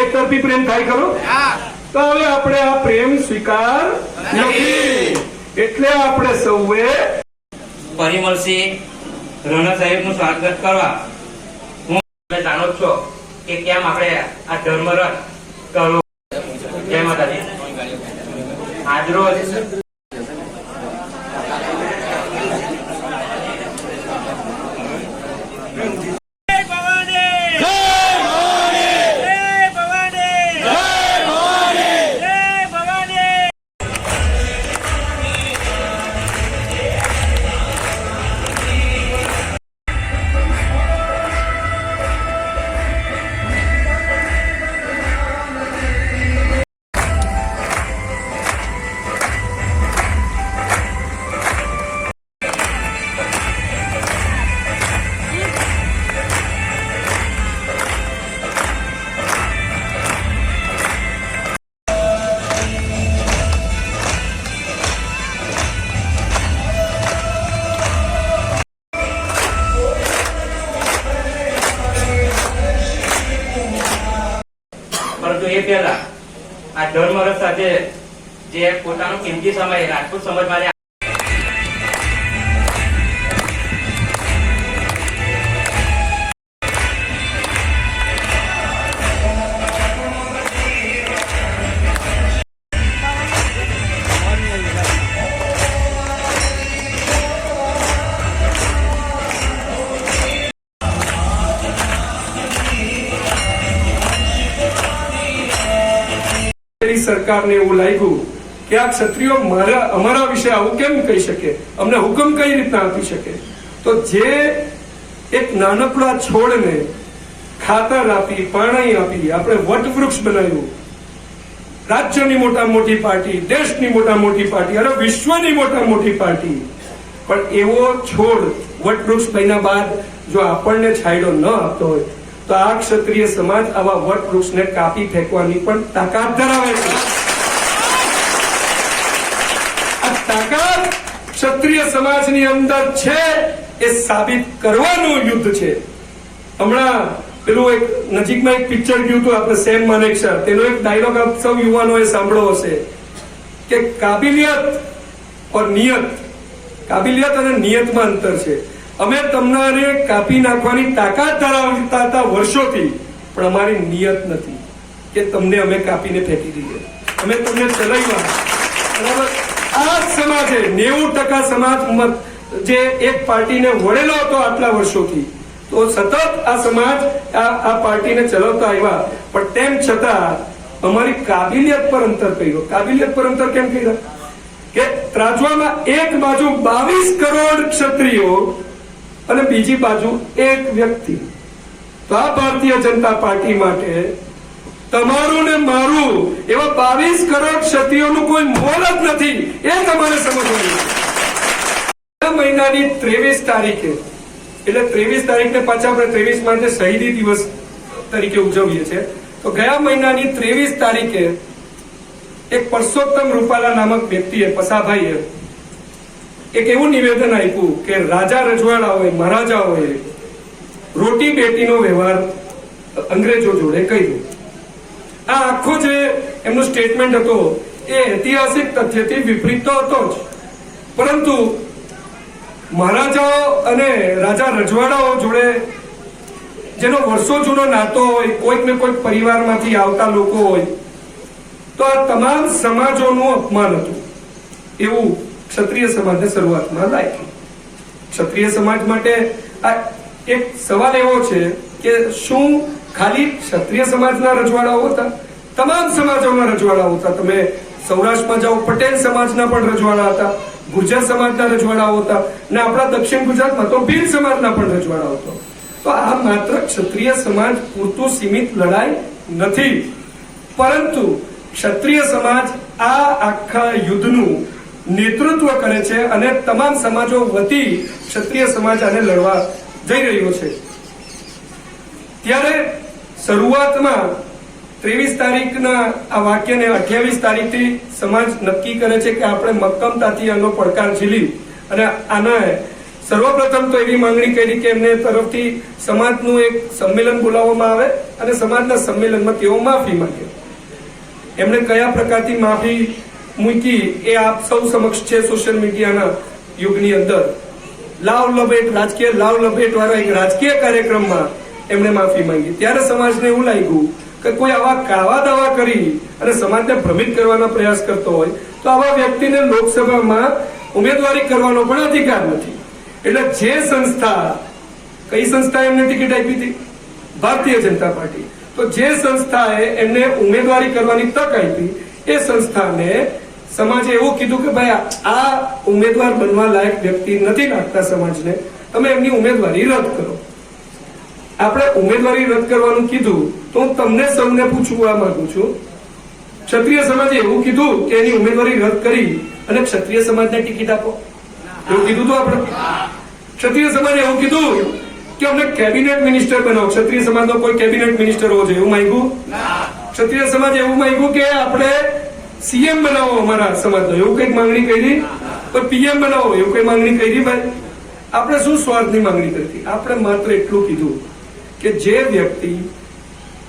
એક તરફી પ્રેમ થાય ખરો? તો હવે આપણે આ પ્રેમ સ્વીકાર નથી. એટલે આપણે સૌએ મળશે રણા સાહેબનું સ્વાગત કરવા. હું તમે જાણો છો કે કેમ આપણે આ ધર્મ રથ કરવો. જય માતાજી. આજરોજ એ પહેલા આ ધર્મ વર્ષ સાથે જે પોતાનો કિંમતી સમય રાજપૂત સમાજ માટે સરકારને એવું લાગ્યું કે આ ક્ષત્રિયો મારા, અમારા વિશે આવું કેમ કહી શકે? અમને હુકમ કઈ રીતના આપી શકે? તો જે એક નાનકડા છોડને ખાતર આપી, પાણી આપી, આપણે વટવૃક્ષ બનાવ્યું. રાજ્યની મોટા મોટી પાર્ટી, દેશની મોટા મોટી પાર્ટી અરે વિશ્વની મોટા મોટી પાર્ટી. પણ એવો છોડ, વટવૃક્ષ મહિના બાદ જો આપણને છાયડો ન આપતો હોય તો આ ક્ષત્રિય સમાજ આવા વટવૃક્ષને કાપી ફેંકવાની પણ તાકાત ધરાવે છે. તાકાત ક્ષત્રિય સમાજની અંદર છે એ સાબિત કરવાનું યુદ્ધ છે. હમણાં પેલું એક નજીકમાં એક પિક્ચર ગયું હતું, આપણે સેમ માનેકશા તેનો એક ડાયલોગ આપ સૌ યુવાનોએ સાંભળ્યો હશે, કે કાબિલિયત ઓર નિયત, કાબિલિયત અને નિયતમાં અંતર છે. અમે તમારે કાપી નાખવાની તાકાત ધરાવતા હતા વર્ષોથી, પણ અમારી નિયત નથી કે તમને અમે કાપીને ફેંકી દઈએ. અમે તમને ચલાવ્યા આ સમાજે, નેવું ટકા સમાજ જે એક પાર્ટીને વળેલો હતો આટલા વર્ષોથી, તો સતત આ સમાજ આ આ પાર્ટીને ચલાવતા આવ્યા. પણ તેમ છતાં, અમારી કાબિલિયત પર અંતર કર્યો. કાબિલિયત પર અંતર કેમ કર્યા? કે ત્રાજવામાં એક બાજુ બાવીસ કરોડ ક્ષત્રિયો અને બીજી બાજુ એક વ્યક્તિ. તો આ ભારતીય જનતા પાર્ટી માટે તમારું ને મારું એવા બાવીસ કરોડ ક્ષતિઓનું કોઈ મોલ જ નથી, એ તમારે સમજવાનું મહિનાની ત્રેવીસ તારીખે, એટલે ત્રેવીસ તારીખને પાછા આપણે ત્રેવીસ માર્ચે શહીદી દિવસ તરીકે ઉજવીએ છીએ. તો ગયા મહિનાની ત્રેવીસ તારીખે એક પરસોત્તમ રૂપાલા નામક વ્યક્તિએ, પસાભાઈએ એક એવું નિવેદન આપ્યું કે રાજા રજવાડાઓએ, મહારાજાઓએ રોટી બેટીનો વ્યવહાર અંગ્રેજો જોડે કર્યો. આ આખો જે એમનો સ્ટેટમેન્ટ હતો, એ ઐતિહાસિક તથ્યથી વિપરીત તો હતો જ. પરંતુ મહારાજાઓ અને રાજા રજવાડાઓ જોડે જેનો વર્ષો જૂનો નાતો હોય, કોઈક ને કોઈક પરિવારમાંથી આવતા લોકો હોય, તો આ તમામ સમાજોનું અપમાન હતું. એવું ક્ષત્રિય સમાજને શરૂઆતમાં લાગ્યું ક્ષત્રિય સમાજ માટે આ એક સવાલ એવો છે કે શું ખાલી ક્ષત્રિય સમાજના રજવાડાઓ હતા? તમામ સમાજોના રજવાડાઓ હતા. તમે સૌરાષ્ટ્રમાં જાઓ, પટેલ સમાજના પણ રજવાડા હતા. ગુર્જર સમાજના રજવાડાઓ હતા. અને આપણા દક્ષિણ ગુજરાતમાં તો ભીલ સમાજના પણ રજવાડાઓ હતો. તો આ માત્ર ક્ષત્રિય સમાજ પૂરતું સીમિત લડાઈ નથી. પરંતુ ક્ષત્રિય સમાજ આ આખા યુદ્ધનું નેતૃત્વ કરે છે અને તમામ સમાજો વતી ક્ષત્રિય સમાજ આને લડવા જઈ રહ્યો છે. ત્યારે શરૂઆતમાં ત્રેવીસ તારીખના આ વાક્યને અઠ્યાવીસ તારીખથી સમાજ નક્કી કરે છે કે આપણે મક્કમતાથી આનો પડકાર ઝીલી અને આના સર્વપ્રથમ તો એવી માંગણી કરી કે એમને તરફથી સમાજનું એક સંમેલન બોલાવવામાં આવે અને સમાજના સંમેલનમાં તેઓ માફી માંગે. એમણે કયા પ્રકારથી માફી મૂકી એ આપ સૌ સમક્ષ છે સોશિયલ મીડિયાના યુગની અંદર. લાવ લપેટ રાજકીય લાવ લપેટ વાળા એક રાજકીય કાર્યક્રમમાં એમણે માફી માંગી. ત્યારે સમાજને એવું લાગ્યું કે કોઈ આવા કાવા દાવા કરી અને સમાજને ભ્રમિત કરવાનો પ્રયાસ કરતો હોય, તો આવા વ્યક્તિને લોકસભામાં ઉમેદવારી કરવાનો પણ અધિકાર નથી. એટલે જે સંસ્થા, કઈ સંસ્થાએ એમને ટિકિટ આપી હતી? ભારતીય જનતા પાર્ટી. તો જે સંસ્થાએ એમને ઉમેદવારી કરવાની તક આપી, એ સંસ્થાને સમાજે એવું કીધું કે ભાઈ આ ઉમેદવાર બનવા લાયક વ્યક્તિ નથી લાગતા સમાજને. તમે એમની ઉમેદવારી રદ કરો. આપણે ઉમેદવારી રદ કરવાનું કીધું તો હું તમને સૌને પૂછવા માંગુ છું. ક્ષત્રિય સમાજે એવું કીધું કે એની ઉમેદવારી રદ કરી અને ક્ષત્રિય સમાજને ટિકિટ આપો. એવું કીધું તું આપણે? ક્ષત્રિય સમાજે એવું કીધું કે અમને કેબિનેટ મિનિસ્ટર બનાવો. ક્ષત્રિય સમાજનો કોઈ કેબિનેટ મિનિસ્ટર હોવો જોઈએ. એવું માંગ્યું? ક્ષત્રિય સમાજ એવું માંગ્યું કે આપણે સીએમ બનાવો અમારા સમાજનો. એવું કંઈક માંગણી કરી? કોઈ પીએમ બનાવો, એવું કઈ માંગણી કરી? ભાઈ, આપણે શું સ્વાર્થની માંગણી કરતી? આપણે માત્ર એટલું કીધું કે જે વ્યક્તિ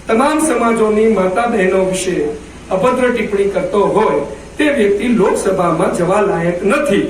તમામ સમાજોની માતા બહેનો વિશે અભદ્ર ટિપ્પણી કરતો હોય, તે વ્યક્તિ લોકસભામાં જવા લાયક નથી.